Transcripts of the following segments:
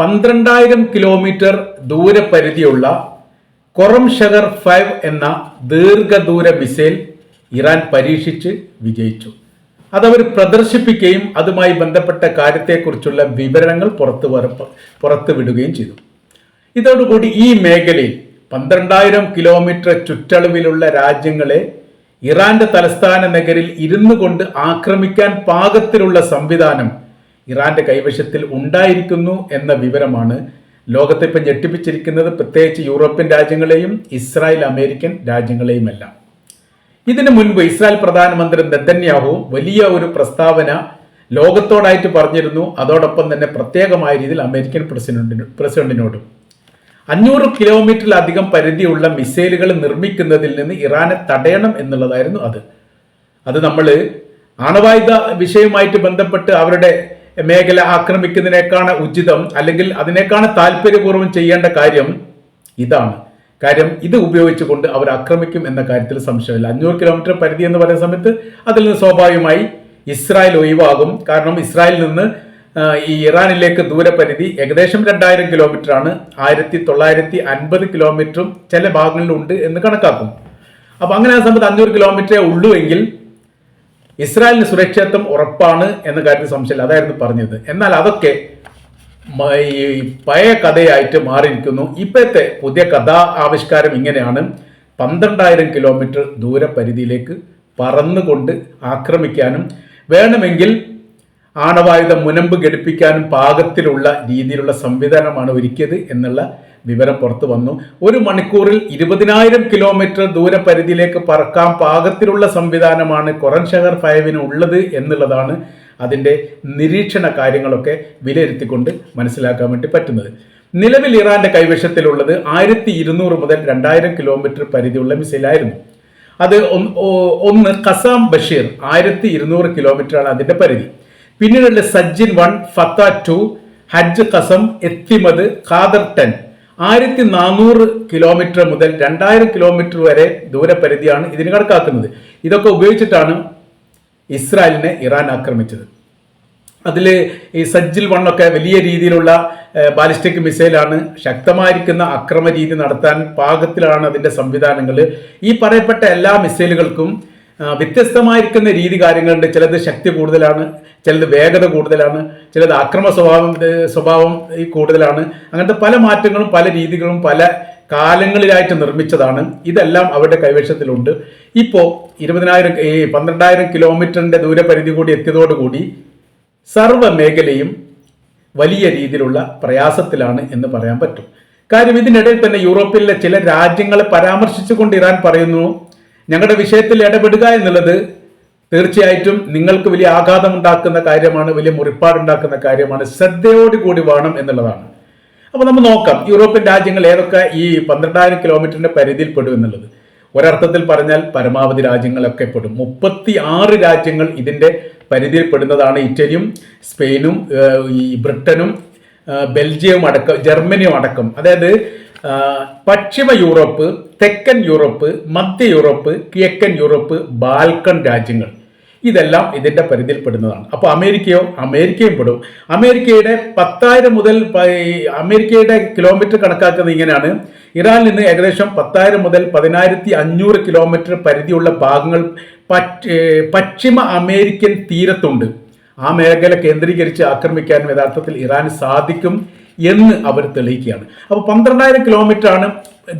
പന്ത്രണ്ടായിരം kilometre ദൂരപരിധിയുള്ള കൊറം ഷഗർ five എന്ന ദീർഘദൂര മിസൈൽ ഇറാൻ പരീക്ഷിച്ച് വിജയിച്ചു. അതവർ പ്രദർശിപ്പിക്കുകയും അതുമായി ബന്ധപ്പെട്ട കാര്യത്തെക്കുറിച്ചുള്ള വിവരങ്ങൾ പുറത്തു വര- പുറത്തു വിടുകയും ചെയ്തു. ഇതോടുകൂടി ഈ മേഖലയിൽ പന്ത്രണ്ടായിരം കിലോമീറ്റർ ചുറ്റളവിലുള്ള രാജ്യങ്ങളെ ഇറാന്റെ തലസ്ഥാന നഗരിൽ ഇരുന്നു കൊണ്ട് ആക്രമിക്കാൻ പാകത്തിലുള്ള സംവിധാനം ഇറാന്റെ കൈവശത്തിൽ ഉണ്ടായിരിക്കുന്നു എന്ന വിവരമാണ് ലോകത്തെ ഇപ്പം ഞെട്ടിപ്പിച്ചിരിക്കുന്നത് പ്രത്യേകിച്ച് യൂറോപ്യൻ രാജ്യങ്ങളെയും ഇസ്രായേൽ അമേരിക്കൻ രാജ്യങ്ങളെയുമെല്ലാം. ഇതിനു മുൻപ് ഇസ്രായേൽ പ്രധാനമന്ത്രി നെത്തന്യാഹു വലിയ ഒരു പ്രസ്താവന ലോകത്തോടായിട്ട് പറഞ്ഞിരുന്നു. അതോടൊപ്പം തന്നെ പ്രത്യേകമായ രീതിയിൽ അമേരിക്കൻ പ്രസിഡന്റിന് പ്രസിഡന്റിനോടും. അഞ്ഞൂറ് കിലോമീറ്ററിലധികം പരിധിയുള്ള മിസൈലുകൾ നിർമ്മിക്കുന്നതിൽ നിന്ന് ഇറാനെ തടയണം എന്നുള്ളതായിരുന്നു അത്. അത് നമ്മൾ ആണവായുധ വിഷയവുമായിട്ട് ബന്ധപ്പെട്ട് അവരുടെ മേഖല ആക്രമിക്കുന്നതിനേക്കാണ് ഉചിതം അല്ലെങ്കിൽ അതിനേക്കാണ് താല്പര്യപൂർവം ചെയ്യേണ്ട കാര്യം ഇതാണ്. കാര്യം ഇത് ഉപയോഗിച്ചുകൊണ്ട് അവർ ആക്രമിക്കും എന്ന കാര്യത്തിൽ സംശയമില്ല. അഞ്ഞൂറ് കിലോമീറ്റർ പരിധി എന്ന് പറയുന്ന സമയത്ത് അതിൽ നിന്ന് സ്വാഭാവികമായി ഇസ്രായേൽ ഒഴിവാകും. കാരണം ഇസ്രായേലിൽ നിന്ന് ഈ ഇറാനിലേക്ക് ദൂരപരിധി ഏകദേശം രണ്ടായിരം കിലോമീറ്റർ ആണ്. ആയിരത്തി തൊള്ളായിരത്തി അൻപത് കിലോമീറ്ററും ചില ഭാഗങ്ങളിലുണ്ട് എന്ന് കണക്കാക്കും. അപ്പൊ അങ്ങനെ ആ സമയത്ത് അഞ്ഞൂറ് കിലോമീറ്ററേ ഉള്ളൂ എങ്കിൽ ഇസ്രായേലിന് സുരക്ഷിതത്വം ഉറപ്പാണ് എന്ന കാര്യത്തിൽ സംശയമില്ല. അതായിരുന്നു പറഞ്ഞത്. എന്നാൽ അതൊക്കെ ഈ പഴയ കഥയായിട്ട് മാറിയിരിക്കുന്നു. ഇപ്പോഴത്തെ പുതിയ കഥാ ആവിഷ്കാരം ഇങ്ങനെയാണ്. പന്ത്രണ്ടായിരം കിലോമീറ്റർ ദൂരപരിധിയിലേക്ക് പറന്നുകൊണ്ട് ആക്രമിക്കാനും വേണമെങ്കിൽ ആണവായുധം മുനമ്പ് ഘടിപ്പിക്കാനും പാകത്തിലുള്ള രീതിയിലുള്ള സംവിധാനമാണ് ഒരുക്കിയത് എന്നുള്ള വിവരം പുറത്തു വന്നു. ഒരു മണിക്കൂറിൽ ഇരുപതിനായിരം കിലോമീറ്റർ ദൂരപരിധിയിലേക്ക് പറക്കാൻ പാകത്തിലുള്ള സംവിധാനമാണ് കൊറൻ ഷഹർ ഫൈവിന് ഉള്ളത് എന്നുള്ളതാണ് അതിന്റെ നിരീക്ഷണ കാര്യങ്ങളൊക്കെ വിലയിരുത്തിക്കൊണ്ട് മനസ്സിലാക്കാൻ വേണ്ടി പറ്റുന്നത്. നിലവിൽ ഇറാന്റെ കൈവശത്തിലുള്ളത് ആയിരത്തി ഇരുന്നൂറ് മുതൽ രണ്ടായിരം കിലോമീറ്റർ പരിധിയുള്ള മിസൈലായിരുന്നു. അത് ഒന്ന് ഖസാം ബഷീർ ആയിരത്തി ഇരുന്നൂറ് കിലോമീറ്ററാണ് അതിന്റെ പരിധി. പിന്നീടുള്ള സജ്ജിൻ വൺ ഫത്ത ടു ഹജ്ജ് കസം എത്തിമത് ഖാദർ ടെൻ. ആയിരത്തി നാനൂറ് കിലോമീറ്റർ മുതൽ രണ്ടായിരം കിലോമീറ്റർ വരെ ദൂരപരിധിയാണ് ഇതിന് കണക്കാക്കുന്നത്. ഇതൊക്കെ ഉപയോഗിച്ചിട്ടാണ് ഇസ്രായേലിനെ ഇറാൻ ആക്രമിച്ചത്. അതിൽ ഈ സജ്ജിൽ വണ്ണൊക്കെ വലിയ രീതിയിലുള്ള ബാലിസ്റ്റിക് മിസൈലാണ് ശക്തമായിരിക്കുന്ന അക്രമ രീതി നടത്താൻ പാകത്തിലാണ് അതിന്റെ സംവിധാനങ്ങൾ ഈ പറയപ്പെട്ട എല്ലാ മിസൈലുകൾക്കും വ്യത്യസ്തമായിരിക്കുന്ന രീതി കാര്യങ്ങളുണ്ട്. ചിലത് ശക്തി കൂടുതലാണ് ചിലത് വേഗത കൂടുതലാണ് ചിലത് അക്രമ സ്വഭാവം സ്വഭാവം കൂടുതലാണ്. അങ്ങനത്തെ പല മാറ്റങ്ങളും പല രീതികളും പല കാലങ്ങളിലായിട്ട് നിർമ്മിച്ചതാണ്. ഇതെല്ലാം അവരുടെ കൈവശത്തിലുണ്ട്. ഇപ്പോൾ ഇരുപതിനായിരം ഈ പന്ത്രണ്ടായിരം കിലോമീറ്ററിന്റെ ദൂരപരിധി കൂടി എത്തിയതോടുകൂടി സർവ മേഖലയും വലിയ രീതിയിലുള്ള പ്രയാസത്തിലാണ് എന്ന് പറയാൻ പറ്റും. കാര്യം ഇതിനിടയിൽ തന്നെ യൂറോപ്പിലെ ചില രാജ്യങ്ങളെ പരാമർശിച്ചുകൊണ്ട് ഇറാൻ പറയുന്നു ഞങ്ങളുടെ വിഷയത്തിൽ ഇടപെടുക എന്നുള്ളത് തീർച്ചയായിട്ടും നിങ്ങൾക്ക് വലിയ ആഘാതം ഉണ്ടാക്കുന്ന കാര്യമാണ് വലിയ മുറിപ്പാടുണ്ടാക്കുന്ന കാര്യമാണ്. ശ്രദ്ധയോടുകൂടി വേണം എന്നുള്ളതാണ്. അപ്പോൾ നമ്മൾ നോക്കാം യൂറോപ്യൻ രാജ്യങ്ങൾ ഏതൊക്കെ ഈ പന്ത്രണ്ടായിരം കിലോമീറ്ററിന്റെ പരിധിയിൽ പെടും എന്നുള്ളത്. ഒരർത്ഥത്തിൽ പറഞ്ഞാൽ പരമാവധി രാജ്യങ്ങളൊക്കെ പെടും. മുപ്പത്തി ആറ് രാജ്യങ്ങൾ ഇതിന്റെ പരിധിയിൽ പെടുന്നതാണ് ഇറ്റലിയും സ്പെയിനും ഈ ബ്രിട്ടനും ബെൽജിയവും അടക്കം ജർമ്മനിയും അടക്കം. അതായത് പശ്ചിമ യൂറോപ്പ് തെക്കൻ യൂറോപ്പ് മധ്യ യൂറോപ്പ് കിഴക്കൻ യൂറോപ്പ് ബാൽക്കൺ രാജ്യങ്ങൾ. ഇതെല്ലാം ഇതിന്റെ പരിധിയിൽപ്പെടുന്നതാണ്. അപ്പോൾ അമേരിക്കയോ അമേരിക്കയും പെടും. അമേരിക്കയുടെ പത്തായിരം മുതൽ അമേരിക്കയുടെ കിലോമീറ്റർ കണക്കാക്കുന്നത് ഇങ്ങനെയാണ്. ഇറാനിൽ നിന്ന് ഏകദേശം പത്തായിരം മുതൽ പതിനായിരത്തി അഞ്ഞൂറ് കിലോമീറ്റർ പരിധിയുള്ള ഭാഗങ്ങൾ പശ്ചിമ അമേരിക്കൻ തീരത്തുണ്ട്. ആ മേഖല കേന്ദ്രീകരിച്ച് ആക്രമിക്കാനും യഥാർത്ഥത്തിൽ ഇറാന് സാധിക്കും. എന്ന് അവർ തെളിയിക്കുകയാണ്. അപ്പോൾ പന്ത്രണ്ടായിരം കിലോമീറ്റർ ആണ്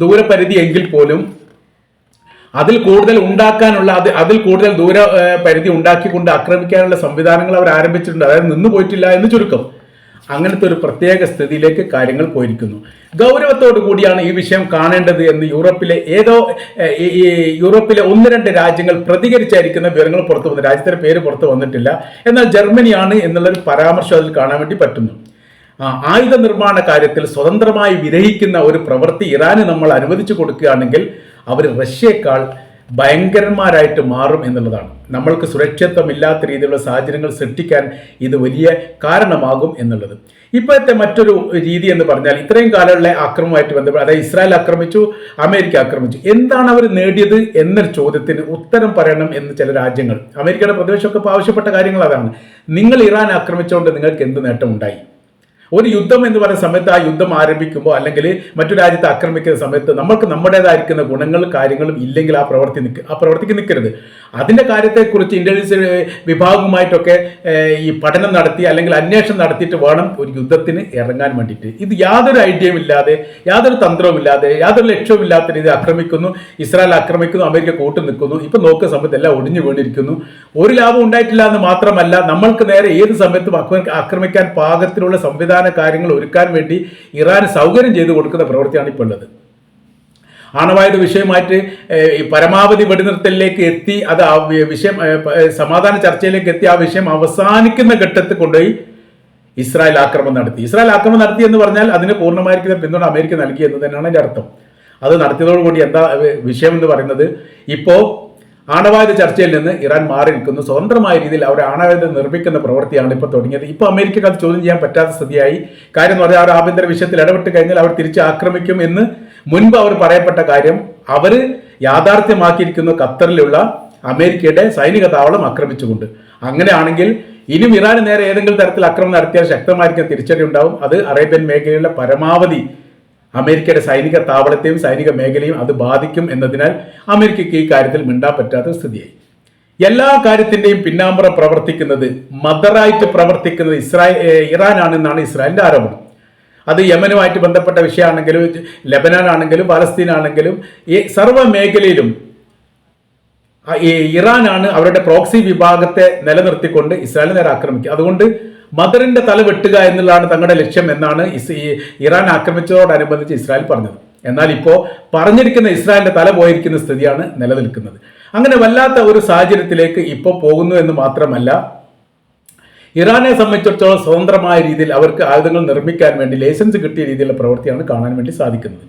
ദൂരപരിധി എങ്കിൽ പോലും അതിൽ കൂടുതൽ ഉണ്ടാക്കാനുള്ള അത് അതിൽ കൂടുതൽ ദൂര പരിധി ഉണ്ടാക്കിക്കൊണ്ട് ആക്രമിക്കാനുള്ള സംവിധാനങ്ങൾ അവർ ആരംഭിച്ചിട്ടുണ്ട്. അതായത് നിന്ന് പോയിട്ടില്ല എന്ന് ചുരുക്കം. അങ്ങനത്തെ ഒരു പ്രത്യേക സ്ഥിതിയിലേക്ക് കാര്യങ്ങൾ പോയിരിക്കുന്നു. ഗൗരവത്തോടു കൂടിയാണ് ഈ വിഷയം കാണേണ്ടത് എന്ന് യൂറോപ്പിലെ ഏതോ യൂറോപ്പിലെ ഒന്ന് രണ്ട് രാജ്യങ്ങൾ പ്രതികരിച്ചായിരിക്കുന്ന വിവരങ്ങൾ പുറത്തു വന്നു. രാജ്യത്തിന്റെ പേര് പുറത്തു വന്നിട്ടില്ല. എന്നാൽ ജർമ്മനിയാണ് എന്നുള്ളൊരു പരാമർശം അതിൽ കാണാൻ വേണ്ടി പറ്റുന്നു. ആയുധ നിർമ്മാണ കാര്യത്തിൽ സ്വതന്ത്രമായി വിരഹിക്കുന്ന ഒരു പ്രവൃത്തി ഇറാന് നമ്മൾ അനുവദിച്ചു കൊടുക്കുകയാണെങ്കിൽ അവർ റഷ്യയേക്കാൾ ഭയങ്കരന്മാരായിട്ട് മാറും എന്നുള്ളതാണ്. നമ്മൾക്ക് സുരക്ഷിതത്വമില്ലാത്ത രീതിയിലുള്ള സാഹചര്യങ്ങൾ സൃഷ്ടിക്കാൻ ഇത് വലിയ കാരണമാകും എന്നുള്ളത്. ഇപ്പോഴത്തെ മറ്റൊരു രീതി എന്ന് പറഞ്ഞാൽ ഇത്രയും കാലമുള്ള ആക്രമമായിട്ട് ബന്ധപ്പെട്ട് അതായത് ഇസ്രായേൽ ആക്രമിച്ചു അമേരിക്ക ആക്രമിച്ചു. എന്താണ് അവർ നേടിയത് എന്നൊരു ചോദ്യത്തിന് ഉത്തരം പറയണം എന്ന് ചില രാജ്യങ്ങൾ അമേരിക്കയുടെ പ്രദേശമൊക്കെ ആവശ്യപ്പെട്ട കാര്യങ്ങൾ അതാണ്. നിങ്ങൾ ഇറാൻ ആക്രമിച്ചുകൊണ്ട് നിങ്ങൾക്ക് എന്ത് നേട്ടം ഉണ്ടായി ഒരു യുദ്ധം എന്ന് പറയുന്ന സമയത്ത് ആ യുദ്ധം ആരംഭിക്കുമ്പോൾ അല്ലെങ്കിൽ മറ്റു രാജ്യത്തെ ആക്രമിക്കുന്ന സമയത്ത് നമുക്ക് നമ്മുടേതായിരിക്കുന്ന ഗുണങ്ങളും കാര്യങ്ങളും ഇല്ലെങ്കിൽ ആ പ്രവർത്തി നിൽക്കുക ആ പ്രവർത്തിക്ക് നിൽക്കരുത്. അതിന്റെ കാര്യത്തെക്കുറിച്ച് ഇന്റലിജൻസ് വിഭാഗവുമായിട്ടൊക്കെ ഈ പഠനം നടത്തി അല്ലെങ്കിൽ അന്വേഷണം നടത്തിയിട്ട് വേണം ഒരു യുദ്ധത്തിന് ഇറങ്ങാൻ വേണ്ടിയിട്ട്. ഇത് യാതൊരു ഐഡിയയും ഇല്ലാതെ യാതൊരു തന്ത്രവും ഇല്ലാതെ യാതൊരു ലക്ഷ്യവും ഇല്ലാത്ത രീതി ആക്രമിക്കുന്നു. ഇസ്രായേൽ ആക്രമിക്കുന്നു അമേരിക്ക കൂട്ടു നിൽക്കുന്നു. ഇപ്പൊ നോക്കുന്ന സമയത്ത് എല്ലാം ഒടിഞ്ഞു വീണിരിക്കുന്നു. ഒരു ലാഭം ഉണ്ടായിട്ടില്ല എന്ന് മാത്രമല്ല നമ്മൾക്ക് നേരെ ഏത് സമയത്തും ആക്രമി- ആക്രമിക്കാൻ പാകത്തിലുള്ള സംവിധാന കാര്യങ്ങൾ ഒരുക്കാൻ വേണ്ടി ഇറാൻ സൗകര്യം ചെയ്തു കൊടുക്കുന്ന പ്രവൃത്തിയാണ് ഇപ്പോൾ ഉള്ളത്. ആണവായുധ വിഷയമായിട്ട് പരമാവധി വെടിനിർത്തലിലേക്ക് എത്തി അത് ആ വിഷയം സമാധാന ചർച്ചയിലേക്ക് എത്തി ആ വിഷയം അവസാനിക്കുന്ന ഘട്ടത്തിൽ കൊണ്ടുപോയി ഇസ്രായേൽ ആക്രമണം നടത്തി. ഇസ്രായേൽ ആക്രമണം നടത്തി എന്ന് പറഞ്ഞാൽ അതിന് പൂർണമായിരിക്കുന്ന പിന്തുണ അമേരിക്ക നൽകി എന്ന് തന്നെയാണ് എന്റെ അർത്ഥം. അത് നടത്തിയതോടുകൂടി എന്താ വിഷയം എന്ന് പറയുന്നത് ഇപ്പോൾ ആണവായുധ ചർച്ചയിൽ നിന്ന് ഇറാൻ മാറി നിൽക്കുന്നു. സ്വതന്ത്രമായ രീതിയിൽ അവർ ആണവായുധം നിർമ്മിക്കുന്ന പ്രവൃത്തിയാണ് ഇപ്പോൾ തുടങ്ങിയത്. ഇപ്പോൾ അമേരിക്കക്ക് അത് ചോദ്യം ചെയ്യാൻ പറ്റാത്ത സ്ഥിതിയായി. കാര്യം എന്ന് പറഞ്ഞാൽ അവർ ആഭ്യന്തര വിഷയത്തിൽ ഇടപെട്ട് കഴിഞ്ഞാൽ അവർ തിരിച്ച് ആക്രമിക്കും എന്ന് മുൻപ് അവർ പറയപ്പെട്ട കാര്യം അവർ യാഥാർത്ഥ്യമാക്കിയിരിക്കുന്നു ഖത്തറിലുള്ള അമേരിക്കയുടെ സൈനിക താവളം ആക്രമിച്ചുകൊണ്ട്. അങ്ങനെയാണെങ്കിൽ ഇനിയും ഇറാന് നേരെ ഏതെങ്കിലും തരത്തിൽ ആക്രമണം നടത്തിയാൽ ശക്തമായിരിക്കും തിരിച്ചടി ഉണ്ടാവും. അത് അറേബ്യൻ മേഖലയിലെ പരമാവധി അമേരിക്കയുടെ സൈനിക താവളത്തെയും സൈനിക മേഖലയും അത് ബാധിക്കും എന്നതിനാൽ അമേരിക്കയ്ക്ക് ഈ കാര്യത്തിൽ മിണ്ടാൻ പറ്റാത്ത സ്ഥിതിയായി. എല്ലാ കാര്യത്തിന്റെയും പിന്നാമ്പുറം പ്രവർത്തിക്കുന്നത് മദറായിട്ട് പ്രവർത്തിക്കുന്നത് ഇസ്രായേൽ ഇറാനാണെന്നാണ് ഇസ്രായേലിന്റെ ആരോപണം. അത് യമനുമായിട്ട് ബന്ധപ്പെട്ട വിഷയമാണെങ്കിലും ലബനാൻ ആണെങ്കിലും പാലസ്തീൻ ആണെങ്കിലും ഈ സർവ മേഖലയിലും ഇറാനാണ് അവരുടെ പ്രോക്സി വിഭാഗത്തെ നിലനിർത്തിക്കൊണ്ട് ഇസ്രായേൽ നേരെ ആക്രമിക്കുക. അതുകൊണ്ട് മദറിന്റെ തല വെട്ടുക എന്നുള്ളതാണ് തങ്ങളുടെ ലക്ഷ്യം എന്നാണ് ഇറാൻ ആക്രമിച്ചതോടനുബന്ധിച്ച് ഇസ്രായേൽ പറഞ്ഞത്. എന്നാൽ ഇപ്പോൾ പറഞ്ഞിരിക്കുന്ന ഇസ്രായേലിന്റെ തല പോയിരിക്കുന്ന സ്ഥിതിയാണ് നിലനിൽക്കുന്നത്. അങ്ങനെ വല്ലാത്ത ഒരു സാഹചര്യത്തിലേക്ക് ഇപ്പോൾ പോകുന്നു എന്ന് മാത്രമല്ല ഇറാനെ സംബന്ധിച്ചിടത്തോളം സ്വതന്ത്രമായ രീതിയിൽ അവർക്ക് ആയുധങ്ങൾ നിർമ്മിക്കാൻ വേണ്ടി ലൈസൻസ് കിട്ടിയ രീതിയിലുള്ള പ്രവൃത്തിയാണ് കാണാൻ വേണ്ടി സാധിക്കുന്നത്.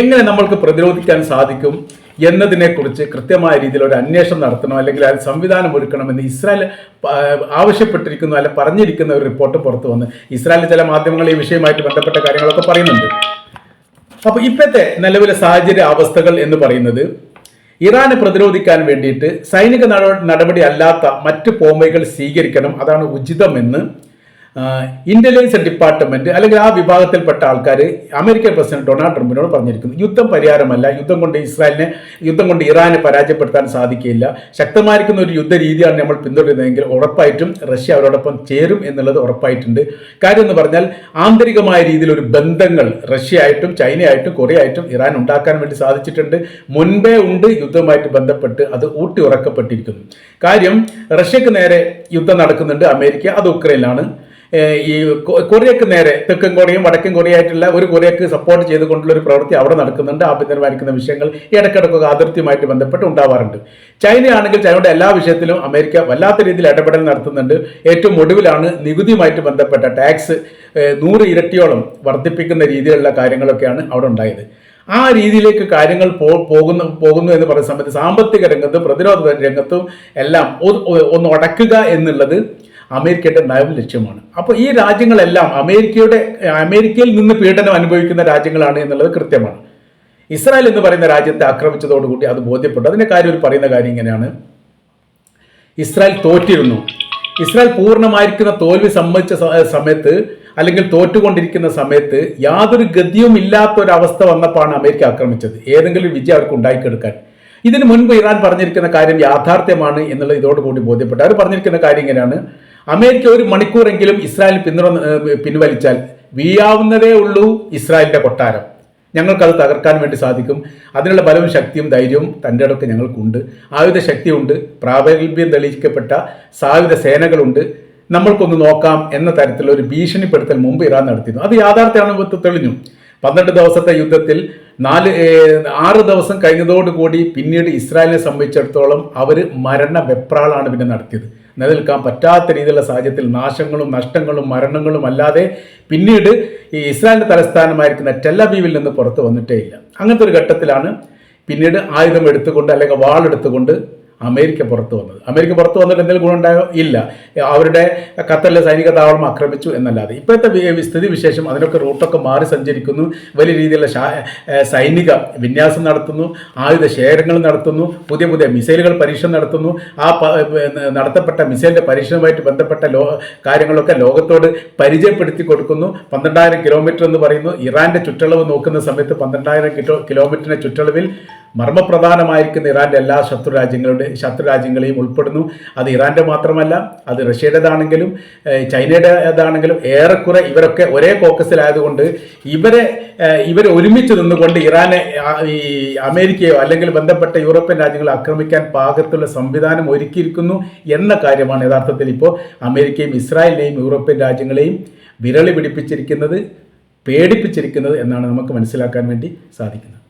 എങ്ങനെ നമ്മൾക്ക് പ്രതിരോധിക്കാൻ സാധിക്കും? എന്നതിനെക്കുറിച്ച് കൃത്യമായ രീതിയിൽ ഒരു അന്വേഷണം നടത്തണം അല്ലെങ്കിൽ അത് സംവിധാനം ഒരുക്കണമെന്ന് ഇസ്രായേൽ ആവശ്യപ്പെട്ടിരിക്കുന്നു അല്ലെ പറഞ്ഞിരിക്കുന്ന ഒരു റിപ്പോർട്ട് പുറത്തു വന്ന് ഇസ്രായേലിലെ ചില മാധ്യമങ്ങൾ ഈ വിഷയമായിട്ട് ബന്ധപ്പെട്ട കാര്യങ്ങളൊക്കെ പറയുന്നുണ്ട്. അപ്പൊ ഇപ്പോഴത്തെ നിലവിലെ സാഹചര്യ അവസ്ഥകൾ എന്ന് പറയുന്നത് ഇറാനെ പ്രതിരോധിക്കാൻ വേണ്ടിയിട്ട് സൈനിക നടപടി അല്ലാത്ത മറ്റ് പോംവഴികൾ സ്വീകരിക്കണം അതാണ് ഉചിതമെന്ന് ഇന്റലിജൻസ് ഡിപ്പാർട്ട്മെന്റ് അല്ലെങ്കിൽ ആ വിഭാഗത്തിൽപ്പെട്ട ആൾക്കാർ അമേരിക്കൻ പ്രസിഡന്റ് ഡൊണാൾഡ് ട്രംപിനോട് പറഞ്ഞിരിക്കുന്നു യുദ്ധം പരിഹാരമല്ല യുദ്ധം കൊണ്ട് ഇസ്രായേലിനെ യുദ്ധം കൊണ്ട് ഇറാനെ പരാജയപ്പെടുത്താൻ സാധിക്കില്ല ശക്തമായിരിക്കുന്ന ഒരു യുദ്ധ രീതിയാണ് നമ്മൾ പിന്തുടരുന്നതെങ്കിൽ ഉറപ്പായിട്ടും റഷ്യ അവരോടൊപ്പം ചേരും എന്നുള്ളത് ഉറപ്പായിട്ടുണ്ട്. കാര്യം എന്ന് പറഞ്ഞാൽ ആന്തരികമായ രീതിയിൽ ഒരു ബന്ധങ്ങൾ റഷ്യ ആയിട്ടും ചൈനയായിട്ടും കൊറിയ ആയിട്ടും ഇറാൻ ഉണ്ടാക്കാൻ വേണ്ടി സാധിച്ചിട്ടുണ്ട്. മുൻപേ ഉണ്ട് യുദ്ധവുമായിട്ട് ബന്ധപ്പെട്ട് അത് ഊട്ടി ഉറക്കപ്പെട്ടിരിക്കുന്നു. കാര്യം റഷ്യക്ക് നേരെ യുദ്ധം നടക്കുന്നുണ്ട് അമേരിക്ക അത് ഉക്രൈനിലാണ്. ഈ കൊറിയക്ക് നേരെ തെക്കൻ കൊറിയയും വടക്കൻ കൊറിയായിട്ടുള്ള ഒരു കൊറിയക്ക് സപ്പോർട്ട് ചെയ്തുകൊണ്ടുള്ള ഒരു പ്രവൃത്തി അവിടെ നടക്കുന്നുണ്ട്. ആഭ്യന്തരമായിരിക്കുന്ന വിഷയങ്ങൾ ഇടയ്ക്കിടയ്ക്കൊക്കെ അതിർത്തിയുമായിട്ട് ബന്ധപ്പെട്ട് ഉണ്ടാവാറുണ്ട്. ചൈനയാണെങ്കിൽ ചൈനയുടെ എല്ലാ വിഷയത്തിലും അമേരിക്ക വല്ലാത്ത രീതിയിൽ ഇടപെടൽ നടത്തുന്നുണ്ട്. ഏറ്റവും ഒടുവിലാണ് നികുതിയുമായിട്ട് ബന്ധപ്പെട്ട ടാക്സ് നൂറ് ഇരട്ടിയോളം വർദ്ധിപ്പിക്കുന്ന രീതിയിലുള്ള കാര്യങ്ങളൊക്കെയാണ് അവിടെ ഉണ്ടായത്. ആ രീതിയിലേക്ക് കാര്യങ്ങൾ പോ പോകുന്നു പോകുന്നു എന്ന് പറയുന്ന സമയത്ത് സാമ്പത്തിക രംഗത്തും പ്രതിരോധ രംഗത്തും എല്ലാം ഒന്ന് ഒടക്കുക എന്നുള്ളത് അമേരിക്കയുടെ നയം ലക്ഷ്യമാണ്. അപ്പോൾ ഈ രാജ്യങ്ങളെല്ലാം അമേരിക്കയുടെ അമേരിക്കയിൽ നിന്ന് പീഡനം അനുഭവിക്കുന്ന രാജ്യങ്ങളാണ് എന്നുള്ളത് കൃത്യമാണ്. ഇസ്രായേൽ എന്ന് പറയുന്ന രാജ്യത്തെ ആക്രമിച്ചതോടുകൂടി അത് ബോധ്യപ്പെട്ടു. അതിന്റെ കാര്യം ഒരു പറയുന്ന കാര്യം ഇങ്ങനെയാണ്. ഇസ്രായേൽ തോറ്റിരുന്നു. ഇസ്രായേൽ പൂർണമായിരിക്കുന്ന തോൽവി സമ്മതിച്ച സമയത്ത് അല്ലെങ്കിൽ തോറ്റുകൊണ്ടിരിക്കുന്ന സമയത്ത് യാതൊരു ഗതിയും ഇല്ലാത്ത ഒരു അവസ്ഥ വന്നപ്പോഴാണ് അമേരിക്ക ആക്രമിച്ചത്. ഏതെങ്കിലും വിജയം അവർക്ക് ഉണ്ടാക്കിയെടുക്കാൻ. ഇതിനു മുൻപ് ഇറാൻ പറഞ്ഞിരിക്കുന്ന കാര്യം യാഥാർത്ഥ്യമാണ് എന്നുള്ളത് ഇതോടുകൂടി ബോധ്യപ്പെട്ടു. അവർ പറഞ്ഞിരിക്കുന്ന കാര്യം ഇങ്ങനെയാണ്. അമേരിക്ക ഒരു മണിക്കൂറെങ്കിലും ഇസ്രായേൽ പിന്തുണ പിൻവലിച്ചാൽ വീയാവുന്നതേ ഉള്ളൂ ഇസ്രായേലിന്റെ കൊട്ടാരം. ഞങ്ങൾക്കത് തകർക്കാൻ വേണ്ടി സാധിക്കും. അതിനുള്ള ബലവും ശക്തിയും ധൈര്യവും തന്റെ ഇടയ്ക്ക് ഞങ്ങൾക്കുണ്ട്. ആയുധ ശക്തിയുണ്ട്. പ്രാബല്യം തെളിയിക്കപ്പെട്ട സായുധ സേനകളുണ്ട്. നമ്മൾക്കൊന്ന് നോക്കാം എന്ന തരത്തിലുള്ള ഒരു ഭീഷണിപ്പെടുത്തൽ മുമ്പ് ഇറാൻ നടത്തിയിരുന്നു. അത് യാഥാർത്ഥ്യമാണ് തെളിഞ്ഞു. പന്ത്രണ്ട് ദിവസത്തെ യുദ്ധത്തിൽ നാല് ആറ് ദിവസം കഴിഞ്ഞതോടുകൂടി പിന്നീട് ഇസ്രായേലിനെ സംബന്ധിച്ചിടത്തോളം അവർ മരണ വെപ്രാളാണ് പിന്നെ നടത്തിയത്. നിലനിൽക്കാൻ പറ്റാത്ത രീതിയിലുള്ള സാഹചര്യത്തിൽ നാശങ്ങളും നഷ്ടങ്ങളും മരണങ്ങളും അല്ലാതെ പിന്നീട് ഈ ഇസ്രായേലിന്റെ തലസ്ഥാനമായിരിക്കുന്ന ടെല്ലബീവിൽ നിന്ന് പുറത്ത് വന്നിട്ടേ ഇല്ല. അങ്ങനത്തെ ഒരു ഘട്ടത്തിലാണ് പിന്നീട് ആയുധം എടുത്തുകൊണ്ട് അല്ലെങ്കിൽ വാളെടുത്തുകൊണ്ട് അമേരിക്ക പുറത്തു വന്നത്. അമേരിക്ക പുറത്തു വന്നിട്ട് എന്തെങ്കിലും ഗുണമുണ്ടായോ? ഇല്ല. അവരുടെ ഖത്തറിലെ സൈനിക താവളം ആക്രമിച്ചു എന്നല്ലാതെ. ഇപ്പോഴത്തെ സ്ഥിതി വിശേഷം അതിനൊക്കെ റൂട്ടൊക്കെ മാറി സഞ്ചരിക്കുന്നു. വലിയ രീതിയിലുള്ള സൈനിക വിന്യാസം നടത്തുന്നു. ആയുധ ശേഖരങ്ങൾ നടത്തുന്നു. പുതിയ പുതിയ മിസൈലുകൾ പരീക്ഷണം നടത്തുന്നു. ആ നടത്തപ്പെട്ട മിസൈലിന്റെ പരീക്ഷണവുമായിട്ട് ബന്ധപ്പെട്ട ലോ കാര്യങ്ങളൊക്കെ ലോകത്തോട് പരിചയപ്പെടുത്തി കൊടുക്കുന്നു. പന്ത്രണ്ടായിരം കിലോമീറ്റർ എന്ന് പറയുന്നു. ഇറാന്റെ ചുറ്റളവ് നോക്കുന്ന സമയത്ത് പന്ത്രണ്ടായിരം കിലോ കിലോമീറ്ററിന്റെ ചുറ്റളവിൽ മർമ്മപ്രധാനമായിരിക്കുന്ന ഇറാന്റെ എല്ലാ ശത്രു രാജ്യങ്ങളുടെ രാജ്യങ്ങളെയും ഉൾപ്പെടുന്നു. അത് ഇറാന്റെ മാത്രമല്ല അത് റഷ്യയുടേതാണെങ്കിലും ചൈനയുടേതാണെങ്കിലും ഏറെക്കുറെ ഇവരൊക്കെ ഒരേ കോക്കസിലായതുകൊണ്ട് ഇവരെ ഇവർ ഒരുമിച്ച് നിന്നുകൊണ്ട് ഇറാനെ ഈ അമേരിക്കയോ അല്ലെങ്കിൽ ബന്ധപ്പെട്ട യൂറോപ്യൻ രാജ്യങ്ങളെ ആക്രമിക്കാൻ പാകത്തുള്ള സംവിധാനം ഒരുക്കിയിരിക്കുന്നു എന്ന കാര്യമാണ് യഥാർത്ഥത്തിൽ ഇപ്പോൾ അമേരിക്കയും ഇസ്രായേലിനെയും യൂറോപ്യൻ രാജ്യങ്ങളെയും വിരളി പിടിപ്പിച്ചിരിക്കുന്നത് പേടിപ്പിച്ചിരിക്കുന്നത് എന്നാണ് നമുക്ക് മനസ്സിലാക്കാൻ വേണ്ടി സാധിക്കുന്നത്.